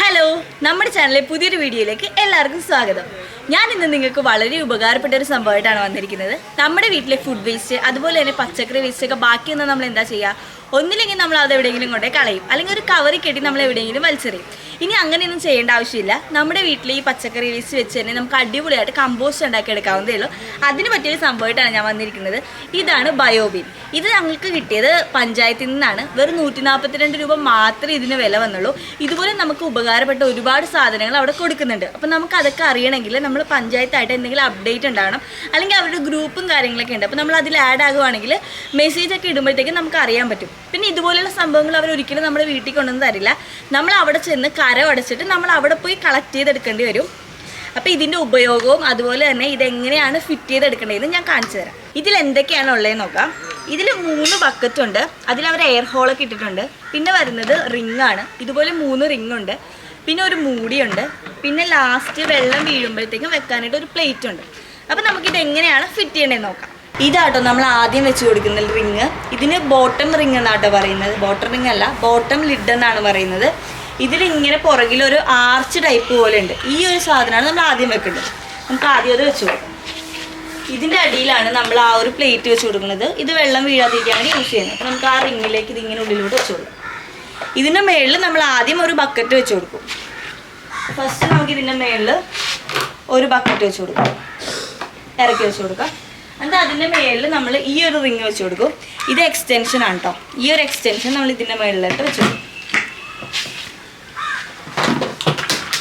Hello നമ്മുടെ ചാനലിലെ പുതിയൊരു വീഡിയോയിലേക്ക് എല്ലാവർക്കും സ്വാഗതം. ഞാൻ ഇന്ന് നിങ്ങൾക്ക് വളരെ ഉപകാരപ്പെട്ട ഒരു സംഭവമായിട്ടാണ് വന്നിരിക്കുന്നത്. നമ്മുടെ വീട്ടിലെ ഫുഡ് വേസ്റ്റ് അതുപോലെ തന്നെ പച്ചക്കറി വേസ്റ്റ് ഒക്കെ ബാക്കിയൊന്നും നമ്മൾ എന്താ ചെയ്യുക? ഒന്നില്ലെങ്കിൽ നമ്മൾ അത് എവിടെയെങ്കിലും കൊണ്ടേ കളയും. അല്ലെങ്കിൽ ഒരു കവറിൽ കെട്ടി നമ്മൾ എവിടെയെങ്കിലും വലിച്ചെറിയും. ഇനി അങ്ങനെയൊന്നും ചെയ്യേണ്ട ആവശ്യമില്ല. നമ്മുടെ വീട്ടിൽ ഈ പച്ചക്കറി വേസ്റ്റ് വെച്ച് തന്നെ നമുക്ക് അടിപൊളിയായിട്ട് കമ്പോസ്റ്റ് ഉണ്ടാക്കി എടുക്കാവുന്നതേ ഉള്ളൂ. അതിന് പറ്റിയൊരു സംഭവമായിട്ടാണ് ഞാൻ വന്നിരിക്കുന്നത്. ഇതാണ് ബയോബിൻ ഇത് ഞങ്ങൾക്ക് കിട്ടിയത് പഞ്ചായത്തിൽ നിന്നാണ്. വെറും നൂറ്റി നാൽപ്പത്തിരണ്ട് രൂപ മാത്രമേ ഇതിന് വില വന്നുള്ളൂ. ഇതുപോലെ നമുക്ക് ഉപകാരപ്പെട്ട ഒരുപാട് സാധനങ്ങൾ അവിടെ കൊടുക്കുന്നുണ്ട്. അപ്പം നമുക്ക് അതൊക്കെ അറിയണമെങ്കിൽ നമ്മൾ പഞ്ചായത്തായിട്ട് എന്തെങ്കിലും അപ്ഡേറ്റ് ഉണ്ടാവണം. അല്ലെങ്കിൽ അവരുടെ ഗ്രൂപ്പും കാര്യങ്ങളൊക്കെ ഉണ്ട്. അപ്പോൾ നമ്മൾ അതിൽ ആഡ് ആകുവാണെങ്കിൽ മെസ്സേജ് ഒക്കെ ഇടുമ്പോഴത്തേക്കും നമുക്ക് അറിയാൻ പറ്റും. പിന്നെ ഇതുപോലെയുള്ള സംഭവങ്ങൾ അവർ ഒരിക്കലും നമ്മുടെ വീട്ടിൽ കൊണ്ടുവന്ന് തരില്ല. നമ്മൾ അവിടെ ചെന്ന് കരം അടച്ചിട്ട് നമ്മൾ അവിടെ പോയി കളക്ട് ചെയ്തെടുക്കേണ്ടി വരും. അപ്പോൾ ഇതിന്റെ ഉപയോഗവും അതുപോലെ തന്നെ ഇതെങ്ങനെയാണ് ഫിറ്റ് ചെയ്തെടുക്കേണ്ടതെന്ന് ഞാൻ കാണിച്ചു തരാം. ഇതിൽ എന്തൊക്കെയാണ് ഉള്ളതെന്ന് നോക്കാം. ഇതിൽ മൂന്ന് ബക്കറ്റ് ഉണ്ട്. അതിൽ അവർ എയർ ഹോളൊക്കെ ഇട്ടിട്ടുണ്ട്. പിന്നെ വരുന്നത് റിംഗ് ആണ്. ഇതുപോലെ മൂന്ന് റിംഗ് ഉണ്ട്. പിന്നെ ഒരു മൂടിയുണ്ട് പിന്നെ ലാസ്റ്റ് വെള്ളം വീഴുമ്പോഴത്തേക്കും വെക്കാനായിട്ട് ഒരു പ്ലേറ്റ് ഉണ്ട്. അപ്പോൾ നമുക്കിത് എങ്ങനെയാണ് ഫിറ്റ് ചെയ്യേണ്ടതെന്ന് നോക്കാം. ഇതാട്ടോ നമ്മൾ ആദ്യം വെച്ച് കൊടുക്കുന്ന റിങ്. ഇതിന് ബോട്ടം റിങ് എന്നാട്ടോ പറയുന്നത്. ബോട്ടം റിങ് അല്ല ബോട്ടം ലിഡ് എന്നാണ് പറയുന്നത്. ഇതിലിങ്ങനെ പുറകിൽ ഒരു ആർച്ച് ടൈപ്പ് പോലെ ഉണ്ട്. ഈ ഒരു സാധനമാണ് നമ്മൾ ആദ്യം വെക്കേണ്ടത്. നമുക്ക് ആദ്യം അത് വെച്ച് കൊടുക്കാം. ഇതിന്റെ അടിയിലാണ് നമ്മൾ ആ ഒരു പ്ലേറ്റ് വെച്ച് കൊടുക്കുന്നത്. ഇത് വെള്ളം വീഴാതിരിക്കാൻ വേണ്ടി യൂസ് ചെയ്യുന്നത്. അപ്പോൾ നമുക്ക് ആ റിങ്ങിലേക്ക് ഇതിങ്ങനെ ഉള്ളിലോട്ട് വെച്ച് കൊടുക്കാം. ഇതിന്റെ മേളിൽ നമ്മൾ ആദ്യം ഒരു ബക്കറ്റ് വെച്ച് കൊടുക്കും. ഫസ്റ്റ് നമുക്ക് ഇതിന്റെ മേളിൽ ഒരു ബക്കറ്റ് വെച്ച് കൊടുക്കാം. ഇറക്കി വെച്ച് കൊടുക്കാം. എന്നിട്ട് അതിന്റെ മേളിൽ നമ്മൾ ഈ ഒരു റിങ് വെച്ച് കൊടുക്കും. ഇത് എക്സ്റ്റെൻഷൻ ആണ് കേട്ടോ ഈ ഒരു എക്സ്റ്റെൻഷൻ നമ്മൾ ഇതിന്റെ മേളിലായിട്ട് വെച്ച് കൊടുക്കും.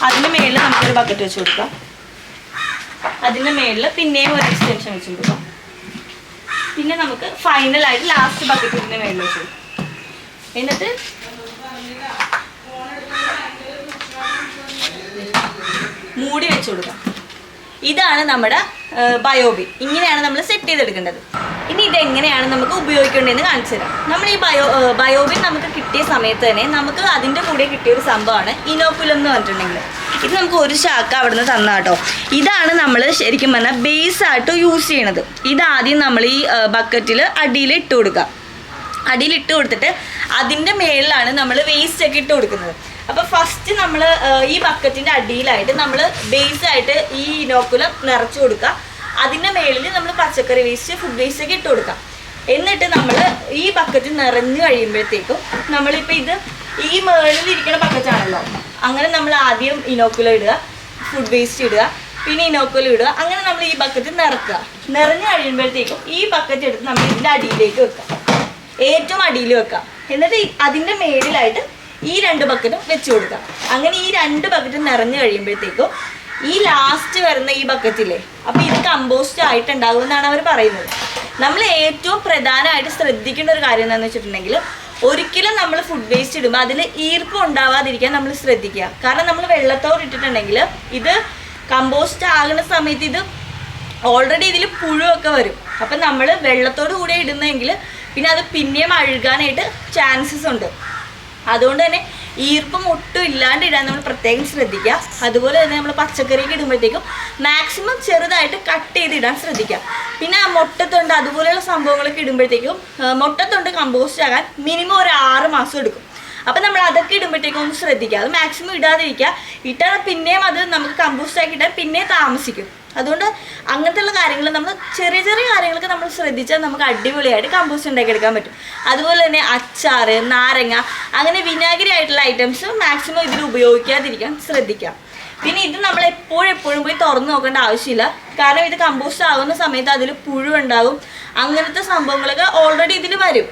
അതിന്റെ മേളിൽ നമുക്കൊരു ബക്കറ്റ് വെച്ച് കൊടുക്കാം. അതിന്റെ മേളിൽ പിന്നെയും ഒരു എക്സ്റ്റെൻഷൻ വെച്ച് കൊടുക്കാം. പിന്നെ നമുക്ക് ഫൈനലായിട്ട് ലാസ്റ്റ് ബക്കറ്റ് ഇതിന്റെ മേളിൽ വെച്ച് കൊടുക്കാം. എന്നിട്ട് മൂടി വെച്ച് കൊടുക്കാം. ഇതാണ് നമ്മുടെ ബയോബി. ഇങ്ങനെയാണ് നമ്മൾ സെറ്റ് ചെയ്തെടുക്കേണ്ടത്. ഇനി ഇതെങ്ങനെയാണ് നമുക്ക് ഉപയോഗിക്കേണ്ടതെന്ന് കാണിച്ചു തരാം നമ്മൾ ഈ ബയോ ബയോബിൻ നമുക്ക് കിട്ടിയ സമയത്ത് തന്നെ നമുക്ക് അതിന്റെ കൂടെ കിട്ടിയ ഒരു സംഭവമാണ് ഇനോക്കുലം എന്ന് പറഞ്ഞിട്ടുണ്ടെങ്കിൽ. ഇത് നമുക്ക് ഒരു ശാഖ അവിടുന്ന് തന്ന കേട്ടോ ഇതാണ് നമ്മൾ ശരിക്കും പറഞ്ഞാൽ ബേസ് ആയിട്ട് യൂസ് ചെയ്യണത്. ആദ്യം നമ്മൾ ഈ ബക്കറ്റിൽ അടിയിൽ ഇട്ട് കൊടുക്കുക. അടിയിൽ ഇട്ട് കൊടുത്തിട്ട് അതിന്റെ മേളിലാണ് നമ്മൾ വേസ്റ്റ് ഒക്കെ ഇട്ട് കൊടുക്കുന്നത്. അപ്പോൾ ഫസ്റ്റ് നമ്മൾ ഈ ബക്കറ്റിന്റെ അടിയിലായിട്ട് നമ്മൾ ബേസ് ആയിട്ട് ഈ ഇനോക്കുലം നിറച്ചു കൊടുക്കുക. അതിന്റെ മേളിൽ നമ്മൾ പച്ചക്കറി വേസ്റ്റ് ഫുഡ് വേസ്റ്റ് ഒക്കെ ഇട്ട് കൊടുക്കാം എന്നിട്ട് നമ്മൾ ഈ ബക്കറ്റ് നിറഞ്ഞു കഴിയുമ്പോഴത്തേക്കും നമ്മളിപ്പോൾ ഇത് ഈ മേളിൽ ഇരിക്കുന്ന ബക്കറ്റാണല്ലോ അങ്ങനെ നമ്മൾ ആദ്യം ഇനോക്കുലം ഇടുക ഫുഡ് വേസ്റ്റ് ഇടുക പിന്നെ ഇനോക്കുലം ഇടുക. അങ്ങനെ നമ്മൾ ഈ ബക്കറ്റ് നിറക്കുക. നിറഞ്ഞു കഴിയുമ്പോഴത്തേക്കും ഈ ബക്കറ്റ് എടുത്ത് നമ്മൾ ഇതിന്റെ അടിയിലേക്ക് വെക്കുക. ഏറ്റവും അടിയിൽ വെക്കാം എന്നിട്ട് അതിന്റെ അതിന്റെ മേളിലായിട്ട് ഈ രണ്ട് ബക്കറ്റും വെച്ച് കൊടുക്കാം. അങ്ങനെ ഈ രണ്ട് ബക്കറ്റും നിറഞ്ഞു കഴിയുമ്പോഴത്തേക്കും ഈ ലാസ്റ്റ് വരുന്ന ഈ ബക്കറ്റില്ലേ അപ്പൊ ഇത് കമ്പോസ്റ്റ് ആയിട്ടുണ്ടാകും എന്നാണ് അവർ പറയുന്നത്. നമ്മൾ ഏറ്റവും പ്രധാനമായിട്ട് ശ്രദ്ധിക്കേണ്ട ഒരു കാര്യം എന്താണെന്ന് വെച്ചിട്ടുണ്ടെങ്കിൽ ഒരിക്കലും നമ്മൾ ഫുഡ് വേസ്റ്റ് ഇടുമ്പോൾ അതിൽ ഈർപ്പം ഉണ്ടാവാതിരിക്കാൻ നമ്മൾ ശ്രദ്ധിക്കുക. കാരണം നമ്മൾ വെള്ളത്തോട് ഇട്ടിട്ടുണ്ടെങ്കിൽ ഇത് കമ്പോസ്റ്റ് ആകുന്ന സമയത്ത് ഇത് ഓൾറെഡി ഇതിൽ പുഴുവൊക്കെ വരും. അപ്പം നമ്മൾ വെള്ളത്തോട് കൂടെ ഇടുന്നെങ്കിൽ പിന്നെ അത് പിന്നെയും അഴുകാനായിട്ട് ചാൻസസ് ഉണ്ട്. അതുകൊണ്ട് തന്നെ ഈർപ്പം ഒട്ടും ഇല്ലാണ്ടിടാൻ നമ്മൾ പ്രത്യേകം ശ്രദ്ധിക്കുക. അതുപോലെ തന്നെ നമ്മൾ പച്ചക്കറിയൊക്കെ ഇടുമ്പോഴത്തേക്കും മാക്സിമം ചെറുതായിട്ട് കട്ട് ചെയ്തിടാൻ ശ്രദ്ധിക്കുക. പിന്നെ ആ മുട്ടത്തൊണ്ട് അതുപോലെയുള്ള സംഭവങ്ങളൊക്കെ ഇടുമ്പോഴത്തേക്കും മുട്ടത്തൊണ്ട് കമ്പോസ്റ്റ് ആകാൻ മിനിമം ഒരു ആറ് മാസം എടുക്കും. അപ്പം നമ്മൾ അതൊക്കെ ഇടുമ്പോഴത്തേക്കും ഒന്ന് ശ്രദ്ധിക്കുക. അത് മാക്സിമം ഇടാതിരിക്കുക. ഇട്ടാൽ പിന്നെയും അത് നമുക്ക് കമ്പോസ്റ്റ് ആക്കി ഇട്ടാൽ പിന്നെയും താമസിക്കും. അതുകൊണ്ട് അങ്ങനത്തെ ഉള്ള കാര്യങ്ങൾ നമ്മൾ ചെറിയ ചെറിയ കാര്യങ്ങളൊക്കെ നമ്മൾ ശ്രദ്ധിച്ചാൽ നമുക്ക് അടിപൊളിയായിട്ട് കമ്പോസ്റ്റ് ഉണ്ടാക്കിയെടുക്കാൻ പറ്റും. അതുപോലെ തന്നെ അച്ചാർ നാരങ്ങ അങ്ങനെ വിനാഗിരി ആയിട്ടുള്ള ഐറ്റംസ് മാക്സിമം ഇതിൽ ഉപയോഗിക്കാതിരിക്കാൻ ശ്രദ്ധിക്കാം. പിന്നെ ഇത് നമ്മൾ എപ്പോഴും എപ്പോഴും പോയി തുറന്നു നോക്കേണ്ട ആവശ്യമില്ല. കാരണം ഇത് കമ്പോസ്റ്റ് ആകുന്ന സമയത്ത് അതിൽ പുഴുണ്ടാകും അങ്ങനത്തെ സംഭവങ്ങളൊക്കെ ഓൾറെഡി ഇതിൽ വരും.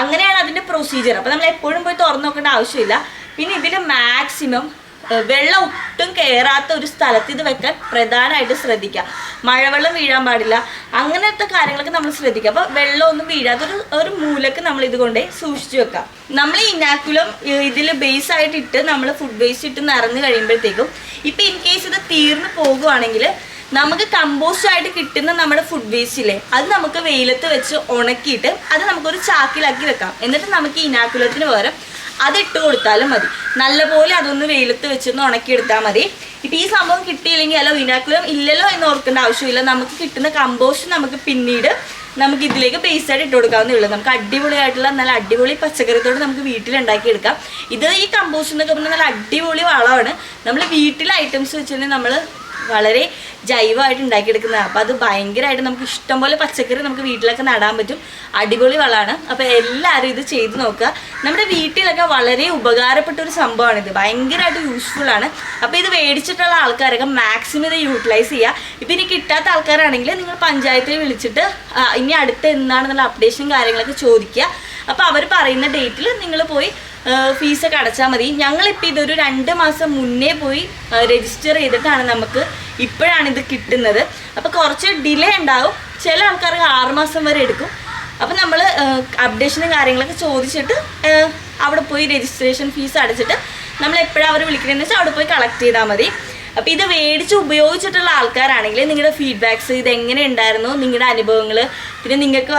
അങ്ങനെയാണ് അതിന്റെ പ്രൊസീജിയർ അപ്പോൾ നമ്മൾ എപ്പോഴും പോയി തുറന്നു നോക്കേണ്ട ആവശ്യമില്ല. പിന്നെ ഇതിൽ മാക്സിമം വെള്ളം ഒട്ടും കയറാത്ത ഒരു സ്ഥലത്ത് ഇത് വെക്കാൻ പ്രധാനമായിട്ട് ശ്രദ്ധിക്കുക. മഴവെള്ളം വീഴാൻ പാടില്ല. അങ്ങനത്തെ കാര്യങ്ങളൊക്കെ നമ്മൾ ശ്രദ്ധിക്കുക. അപ്പോൾ വെള്ളമൊന്നും വീഴാത്ത ഒരു ഒരു മൂലക്ക് നമ്മൾ ഇതുകൊണ്ട് കൊണ്ടേ സൂക്ഷിച്ചു വെക്കാം നമ്മൾ ഇനാക്കുലം ഇതിൽ ബേസ് ആയിട്ട് ഇട്ട് നമ്മൾ ഫുഡ് വേസ്റ്റ് ഇട്ട് നിറഞ്ഞു കഴിയുമ്പോഴത്തേക്കും ഇപ്പം ഇൻ കേസ് ഇത് തീർന്നു പോകുവാണെങ്കിൽ നമുക്ക് കമ്പോസ്റ്റ് ആയിട്ട് കിട്ടുന്ന നമ്മുടെ ഫുഡ് വേസ്റ്റ് ഇല്ലേ അത് നമുക്ക് വെയിലത്ത് വെച്ച് ഉണക്കിയിട്ട് അത് നമുക്കൊരു ചാക്കിലാക്കി വെക്കാം. എന്നിട്ട് നമുക്ക് ഇനാക്കുലത്തിന് പകരം അതിട്ട് കൊടുത്താലും മതി. നല്ലപോലെ അതൊന്ന് വെയിലത്ത് വെച്ചൊന്ന് ഉണക്കിയെടുത്താൽ മതി. ഇപ്പം ഈ സംഭവം കിട്ടിയില്ലെങ്കിൽ അല്ലോ ഇനാക്കുലം ഇല്ലല്ലോ എന്ന് ഓർക്കേണ്ട ആവശ്യമില്ല. നമുക്ക് കിട്ടുന്ന കമ്പോസ്റ്റ് നമുക്ക് പിന്നീട് നമുക്ക് ഇതിലേക്ക് ബേസ് ആയിട്ട് ഇട്ട് കൊടുക്കാവുന്നേ ഉള്ളൂ. നമുക്ക് അടിപൊളിയായിട്ടുള്ള നല്ല അടിപൊളി പച്ചക്കറിത്തോട് നമുക്ക് വീട്ടിൽ ഉണ്ടാക്കിയെടുക്കാം ഇത് ഈ കമ്പോസ്റ്റ് എന്നൊക്കെ പറഞ്ഞാൽ നല്ല അടിപൊളി വളമാണ്. നമ്മൾ വീട്ടിലെ ഐറ്റംസ് വെച്ചിട്ടുണ്ടെങ്കിൽ നമ്മൾ വളരെ ജൈവമായിട്ട് ഉണ്ടാക്കിയെടുക്കുന്നത്. അപ്പോൾ അത് ഭയങ്കരമായിട്ട് നമുക്ക് ഇഷ്ടം പോലെ പച്ചക്കറി നമുക്ക് വീട്ടിലൊക്കെ നടാൻ പറ്റും. അടിപൊളി വളമാണ്. അപ്പോൾ എല്ലാവരും ഇത് ചെയ്ത് നോക്കുക. നമ്മുടെ വീട്ടിലൊക്കെ വളരെ ഉപകാരപ്പെട്ട ഒരു സംഭവമാണ് ഇത്. ഭയങ്കരമായിട്ട് യൂസ്ഫുൾ ആണ്. അപ്പോൾ ഇത് മേടിച്ചിട്ടുള്ള ആൾക്കാരൊക്കെ മാക്സിമം ഇത് യൂട്ടിലൈസ് ചെയ്യുക. ഇപ്പം ഇനി കിട്ടാത്ത ആൾക്കാരാണെങ്കിൽ നിങ്ങൾ പഞ്ചായത്തിൽ വിളിച്ചിട്ട് ഇനി അടുത്ത് എന്താണെന്നുള്ള അപ്ഡേഷനും കാര്യങ്ങളൊക്കെ ചോദിക്കുക. അപ്പോൾ അവർ പറയുന്ന ഡേറ്റിൽ നിങ്ങൾ പോയി ഫീസൊക്കെ അടച്ചാൽ മതി. ഞങ്ങളിപ്പോൾ ഇതൊരു രണ്ട് മാസം മുന്നേ പോയി രജിസ്റ്റർ ചെയ്തിട്ടാണ് നമുക്ക് ഇപ്പോഴാണ് ഇത് കിട്ടുന്നത്. അപ്പോൾ കുറച്ച് ഡിലേ ഉണ്ടാവും. ചില ആൾക്കാർക്ക് ആറുമാസം വരെ എടുക്കും. അപ്പോൾ നമ്മൾ അപ്ഡേഷനും കാര്യങ്ങളൊക്കെ ചോദിച്ചിട്ട് അവിടെ പോയി രജിസ്ട്രേഷൻ ഫീസ് അടച്ചിട്ട് നമ്മൾ എപ്പോഴാണ് അവർ വിളിക്കണമെന്ന് വെച്ചാൽ അവിടെ പോയി കളക്ട് ചെയ്താൽ മതി. അപ്പോൾ ഇത് മേടിച്ച് ഉപയോഗിച്ചിട്ടുള്ള ആൾക്കാരാണെങ്കിൽ നിങ്ങളുടെ ഫീഡ്ബാക്സ് ഇത് എങ്ങനെ ഉണ്ടായിരുന്നു നിങ്ങളുടെ അനുഭവങ്ങൾ പിന്നെ നിങ്ങൾക്ക്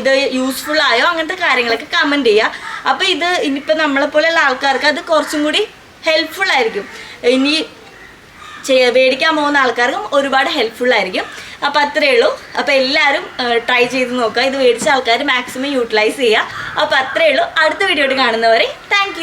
ഇത് യൂസ്ഫുൾ ആയോ? അങ്ങനത്തെ കാര്യങ്ങളൊക്കെ കമന്റ് ചെയ്യുക അപ്പോൾ ഇത് ഇനിയിപ്പോൾ നമ്മളെപ്പോലെയുള്ള ആൾക്കാർക്ക് അത് കുറച്ചും കൂടി ഹെൽപ്ഫുൾ ആയിരിക്കും. ഇനി ചെയ്യ മേടിക്കാൻ പോകുന്ന ആൾക്കാർക്കും ഒരുപാട് ഹെൽപ്ഫുൾ ആയിരിക്കും. അപ്പോൾ അത്രയേ ഉള്ളൂ. അപ്പോൾ എല്ലാവരും ട്രൈ ചെയ്ത് നോക്കുക. ഇത് മേടിച്ച ആൾക്കാർ മാക്സിമം യൂട്ടിലൈസ് ചെയ്യുക അപ്പോൾ അത്രയേ ഉള്ളൂ. അടുത്ത വീഡിയോ കാണുന്നവരെ താങ്ക്